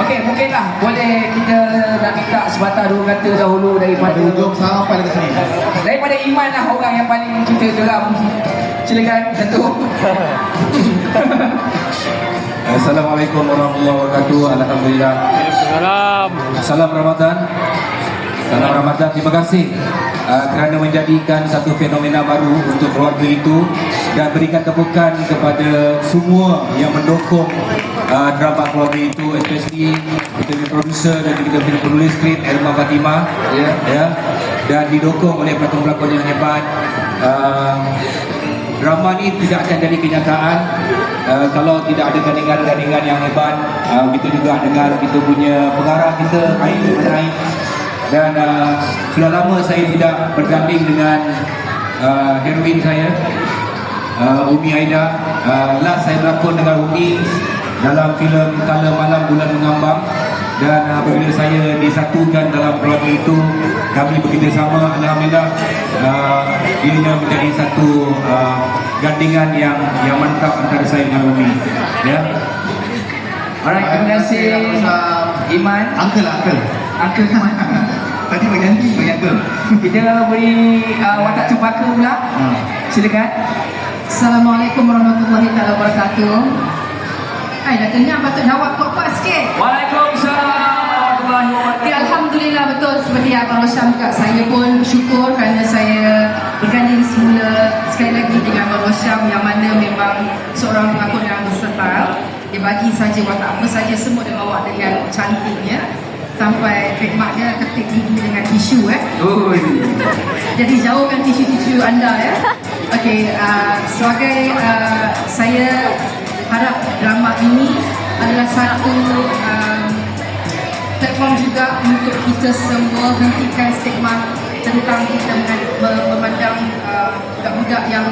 Okey, mungkinlah boleh kita nak minta sebatah dua kata dahulu daripada Pada hujung sampai dekat sini. daripada Iman lah orang yang paling kita geram. Silakan Datuk. Assalamualaikum warahmatullahi wabarakatuh. Alhamdulillah. Salam. Salam Ramadan. Salam Ramadan. Terima kasih uh, kerana menjadikan satu fenomena baru untuk keluarga itu dan berikan tepukan kepada semua yang mendukung uh, drama keluarga itu especially kita punya producer dan juga kita punya penulis skrip Elma Fatimah ya. ya dan didukung oleh pelakon-pelakon yang hebat. Uh, drama ni tidak akan jadi kenyataan. Uh, kalau tidak ada gandingan-gandingan yang hebat uh, kita juga dengar kita punya pengarah kita Ain Ibn Ain dan uh, sudah lama saya tidak berganding dengan uh, heroin saya uh, Umi Aida. Uh, last saya berlakon dengan Umi dalam filem Kala Malam Bulan Mengambang dan uh, apabila saya disatukan dalam keluarga itu kami bekerjasama Alhamdulillah uh, ianya menjadi satu uh, gandingan yang yang mantap antara saya dengan Umi ya Alright, terima kasih Iman. Uncle lah, uncle. Uncle Iman. Tadi berganti uncle. Kita beri uh, watak cempaka pula. Ha. Silakan. Assalamualaikum warahmatullahi taala wabarakatuh. Hai dah kenyang patut jawab kuat-kuat sikit. Waalaikumsalam Ya. Alhamdulillah betul seperti Abang Rosyam juga saya pun bersyukur kerana saya berganding semula sekali lagi dengan Abang Rosyam yang mana memang seorang pelakon yang versatile. Dia bagi saja watak apa saja semua dia bawa dengan cantiknya sampai trademark dia ketik gigi dengan tisu eh. Ui. Jadi jauhkan tisu-tisu anda ya. Okey, uh, sebagai uh, saya harap drama ini adalah satu um, platform juga untuk kita semua hentikan stigma tentang kita memandang uh, budak-budak yang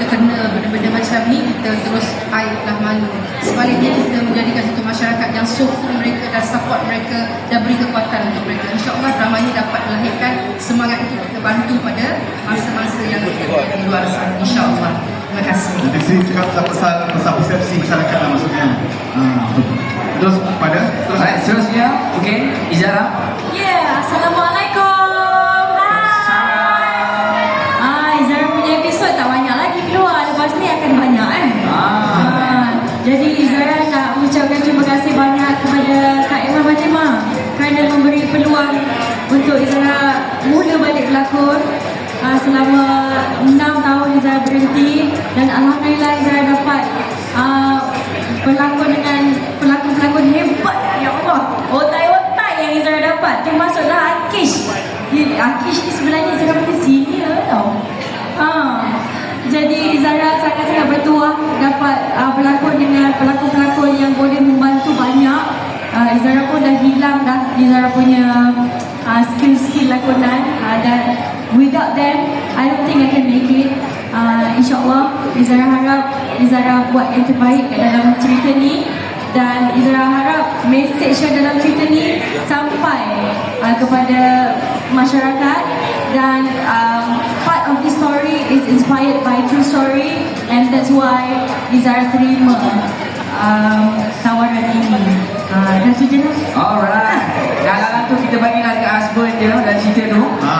terkena benda-benda macam ni kita terus aiblah malu. Sebaliknya kita menjadikan satu masyarakat yang sokong mereka dan support mereka dan beri kekuatan untuk mereka. insyaAllah drama ini dapat melahirkan semangat itu kita bantu pada masa-masa yang di luar sana. insyaAllah. Terima kasih. Di sini cakap pasal Yeah, Assalamualaikum. Hai. Ah, Izara punya episod tak banyak lagi keluar. Lepas ni akan banyak eh. Ah. Ah, jadi Izara nak mengucapkan terima kasih banyak kepada Kak Emma Fatimah kerana memberi peluang untuk Izara mula balik berlakon. Ah, selama 6 tahun Izara berhenti dan Alhamdulillah Izara dapat ah, berlakon dengan pelakon-pelakon hebat dapat. Termasuklah Akish. Akish ni sebenarnya Izara punya senior tau. Ha. jadi Izara sangat-sangat bertuah dapat uh, berlakon dengan pelakon-pelakon yang boleh membantu banyak. Uh, Izara pun dah hilang dah Izara punya uh, skill-skill lakonan. Uh, dan without them I don't think I can make it. Uh, InsyaAllah Izara harap Izara buat yang terbaik dalam cerita ni dan Izara harap mesej yang dalam cerita ni sampai uh, kepada masyarakat dan um, part of this story is inspired by true story and that's why Izara terima um, tawaran ini uh, dan tu je lah Alright. Dalam tu kita bagilah dekat husband dia dan cerita tu. Ha.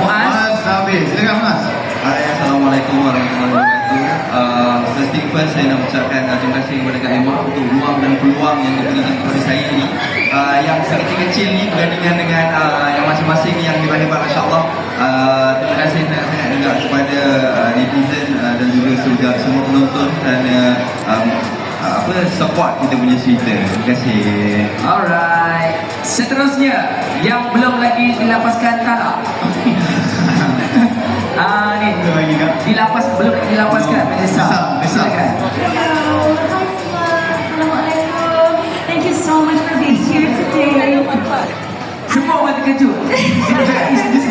Muaz. Mas dah habis. Silakan Mas. Hai, Assalamualaikum warahmatullahi wabarakatuh. Uh, first thing first, saya nak ucapkan uh, terima kasih kepada Kak Emma untuk ruang dan peluang yang diberikan kepada saya ni. Uh, yang sekecil-kecil ni berbandingan dengan uh, yang masing-masing yang hebat-hebat insyaAllah. Uh, terima kasih sangat juga kepada uh, netizen uh, dan juga juga semua penonton dan uh, um, apa support kita punya cerita. Terima kasih. Alright. Seterusnya yang belum lagi dilapaskan talak. ah ni. Ada lagi tak? Dilapas belum dilapaskan Vanessa. Vanessa, Vanessa. Silakan. Hello, hi semua. Assalamualaikum. Thank you so much for being here today. Semua orang terkejut. Is this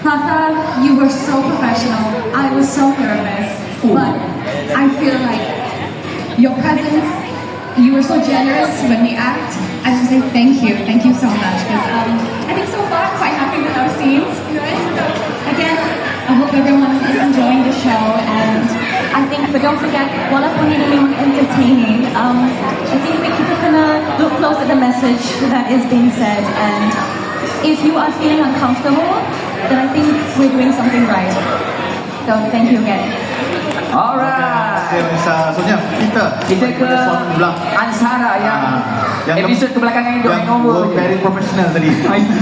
Fakta sebagai suami I, Ansara Tata, you were so professional. I was so nervous. But I feel like your presence, you were so generous when we act. I just say thank you. Thank you so much. Because um, I think so far I'm quite happy with our scenes. Again, I hope everyone is enjoying the show and I think, but don't forget, walaupun ini memang entertaining, um, I think we keep going to look close at the message that is being said and if you are feeling uncomfortable, then I think we're doing something right. So thank you again. Alright. Kasih Sonia. Kita Kita ke. Ansara yang, Ah, episod kebelakangan ini yang doain over. work very professional tadi.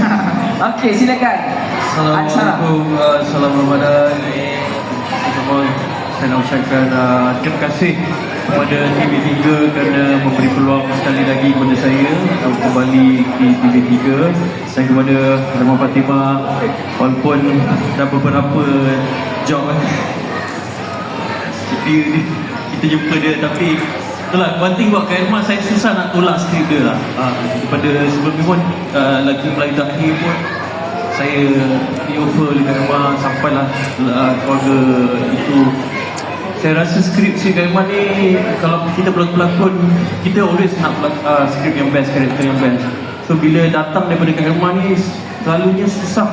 Okey, silakan. Ansara. Assalamualaikum, uh, Salam Ramadan Semua saya nak ucapkan uh, terima kasih kepada TV3 kerana memberi peluang sekali lagi kepada saya untuk kembali di TV3 dan kepada Rahman Fatimah walaupun dah beberapa job eh. dia, dia, kita jumpa dia tapi Itulah, one thing buat Irma, saya susah nak tolak skrip dia lah uh, Daripada sebelum ni pun, uh, lagi Melayu Dahir pun saya di offer dekat rumah sampailah uh, keluarga itu saya rasa skrip si Gaiman ni kalau kita pelakon-pelakon kita always nak uh, skrip yang best karakter yang best. So bila datang daripada Gaiman ni selalunya susah.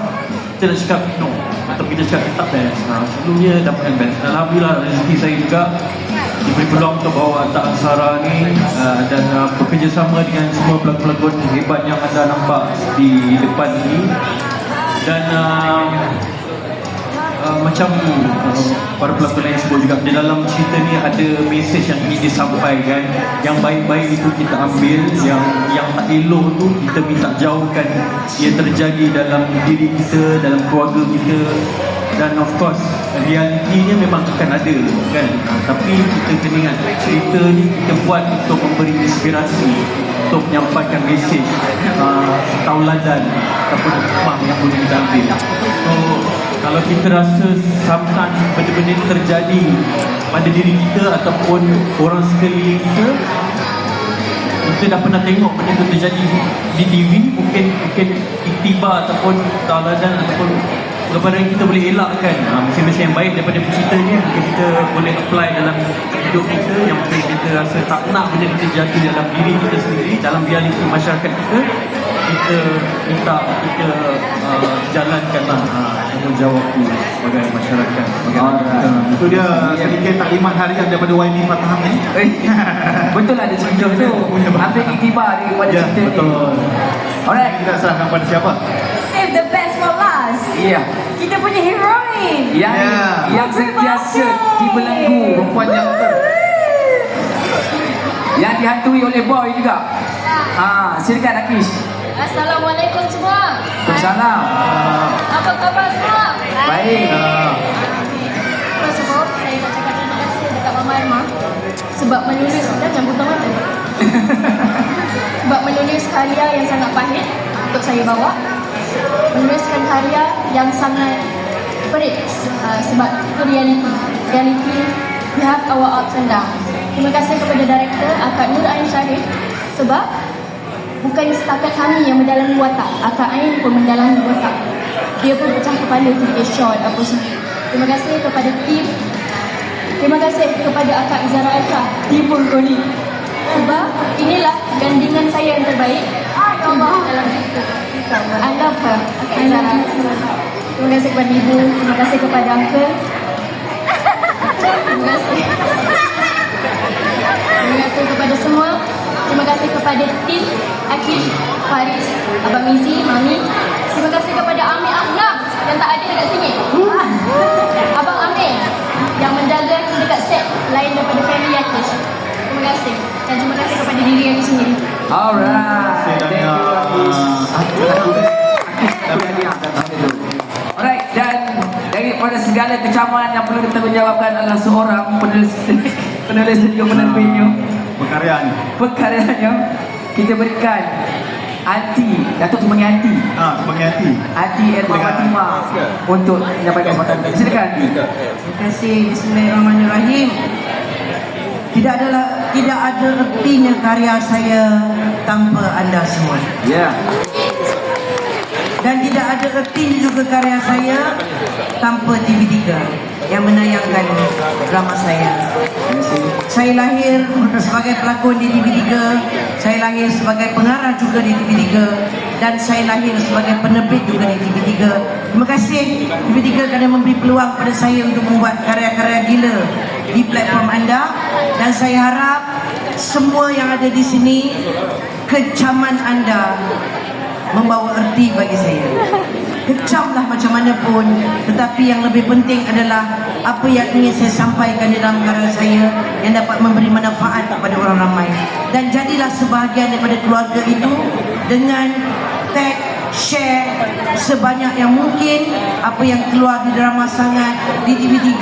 Kita nak cakap no. Atau kita cakap tak best. Uh, selalunya dapat yang best. Alhamdulillah rezeki saya juga diberi peluang untuk bawa Atak Ansara ni uh, dan uh, bekerjasama dengan semua pelakon-pelakon hebat yang anda nampak di depan ini dan uh, uh, macam uh, para pelakon lain sebut juga di dalam cerita ni ada mesej yang ingin disampaikan. Yang baik-baik itu kita ambil yang yang tak elok tu kita minta jauhkan. Ia terjadi dalam diri kita dalam keluarga kita. Dan of course realitinya memang akan ada kan? Uh, tapi kita kena ingat cerita ni kita buat untuk memberi inspirasi untuk menyampaikan mesej uh, tauladan ataupun hikmah yang boleh kita ambil. So, kalau kita rasa sometimes benda-benda terjadi pada diri kita ataupun orang sekeliling kita, kita dah pernah tengok benda itu terjadi di TV, mungkin mungkin iktibar ataupun tauladan ataupun yang kita boleh elakkan. Ha, mesej-mesej yang baik daripada cerita ni kita boleh apply dalam hidup kita yang mungkin kita rasa tak nak benda itu terjadi dalam diri kita sendiri dalam realiti masyarakat kita kita minta kita uh, jalankanlah uh, tanggungjawab tu sebagai masyarakat sebagai anak kita Itu dia sedikit taklimat harian daripada YB Fataham ni. Eh, Betul ada cerita tu. Ambil iktibar daripada Ya, cerita ni. betul. Alright. Kita serahkan pada siapa? Save the best for last. Iya. Kita punya heroin. Yang Ya. yang sentiasa dibelenggu, Perempuan yang ter yang dihantui oleh boy juga. Ah, silakan Akish. Assalamualaikum semua. Salam. Apa khabar semua? Baik. First of all, saya nak cakap terima kasih dekat Mama Irma sebab menulis dan jangan buta mata. sebab menulis karya yang sangat pahit untuk saya bawa. Menuliskan karya yang sangat perit uh, sebab itu reality. Reality, we have our ups and downs. Terima kasih kepada director Akak Nur Ain Syarif sebab bukan setakat kami yang mendalami watak, Akak Ain pun mendalami watak. Dia pun pecah kepala sedikit short apa semua. Terima kasih kepada tim. Terima kasih kepada Akak Izara Aisha, tim pun Koni. Sebab inilah gandingan saya yang terbaik. Allah. Dalam love her, Akak Izara. Terima kasih kepada ibu, terima kasih kepada uncle. Terima kasih. Terima kasih kepada semua. Terima kasih kepada tim Akif, Faris, Abang Mizi, Mami. Terima kasih kepada Amir Ahnaf yang tak ada dekat sini. Abang Amir yang menjaga dekat set lain daripada family Akish. Terima kasih. Dan terima kasih kepada diri Akish sendiri. Alright. Saya Thank you Akish. Daripada segala kecaman yang perlu ditanggungjawabkan adalah seorang penulis penulis dan juga penerbitnya berkarya ni. perkaranya kita berikan Anti Datuk sebagai Anti Ha, sebagai hati. Anti Erma Fatimah untuk menyampaikan kesempatan silakan Anti Terima kasih. Bismillahirrahmanirrahim. Tidak adalah tidak ada ertinya karya saya tanpa anda semua. ya yeah. Ada erti juga karya saya tanpa TV3 yang menayangkan drama saya. Saya lahir sebagai pelakon di TV3, saya lahir sebagai pengarah juga di TV3 dan saya lahir sebagai penerbit juga di TV3. Terima kasih TV3 kerana memberi peluang pada saya untuk membuat karya-karya gila di platform anda dan saya harap semua yang ada di sini kecaman anda membawa erti bagi saya. Kecamlah macam mana pun Tetapi yang lebih penting adalah Apa yang ingin saya sampaikan dalam karya saya Yang dapat memberi manfaat kepada orang ramai. Dan jadilah sebahagian daripada keluarga itu Dengan tag, share Sebanyak yang mungkin Apa yang keluar di drama sangat Di TV3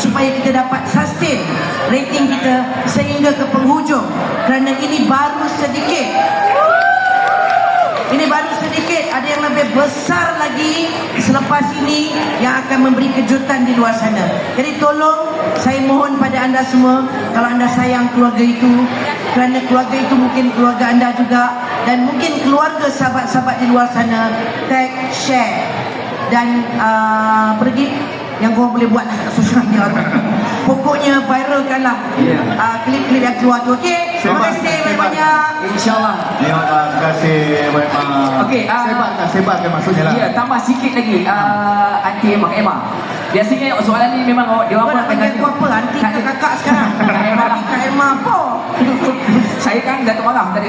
Supaya kita dapat sustain Rating kita Sehingga ke penghujung. Kerana ini baru sedikit ini baru sedikit, ada yang lebih besar lagi selepas ini yang akan memberi kejutan di luar sana. Jadi tolong saya mohon pada anda semua kalau anda sayang keluarga itu kerana keluarga itu mungkin keluarga anda juga dan mungkin keluarga sahabat-sahabat di luar sana tag, share dan uh, pergi yang kau boleh buat kat sosial media Pokoknya viralkanlah uh, klip-klip yang keluar tu. Okey, terima kasih sebat. banyak. InsyaAllah. Ya, terima kasih banyak. Okey, ah, sebatkan, sebatkan maksudnya lah. Ya, tambah sikit lagi uh, Aunty Emma, Emma. Biasanya soalan ni memang awak dia orang nak panggil aku apa? Aunty ke kakak sekarang? Kak Emma. Aunty Kak Emma apa? Saya kan Datuk Marah tadi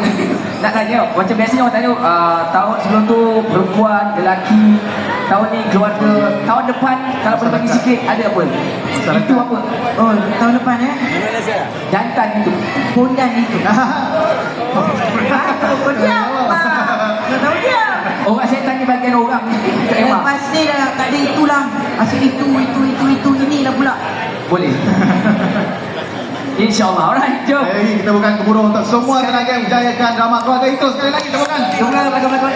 Nak tanya Macam biasanya orang tanya uh, Tahun sebelum tu Perempuan Lelaki Tahun ni keluarga Tahun depan Kalau boleh bagi sikit Ada apa? Itu apa? Oh, tahun depan eh? Jantan itu Pondan itu. Kau diam apa? Kau tahu dia. Orang saya tanya bagian orang Kak Emma Lepas ni dah tak ada itulah. Asyik itu, itu, itu, itu, inilah pula. Boleh InsyaAllah Alright jom Jadi kita bukan gemuruh untuk semua tenaga yang menjayakan drama keluarga itu sekali lagi temukan. Tunggu belakang-belakang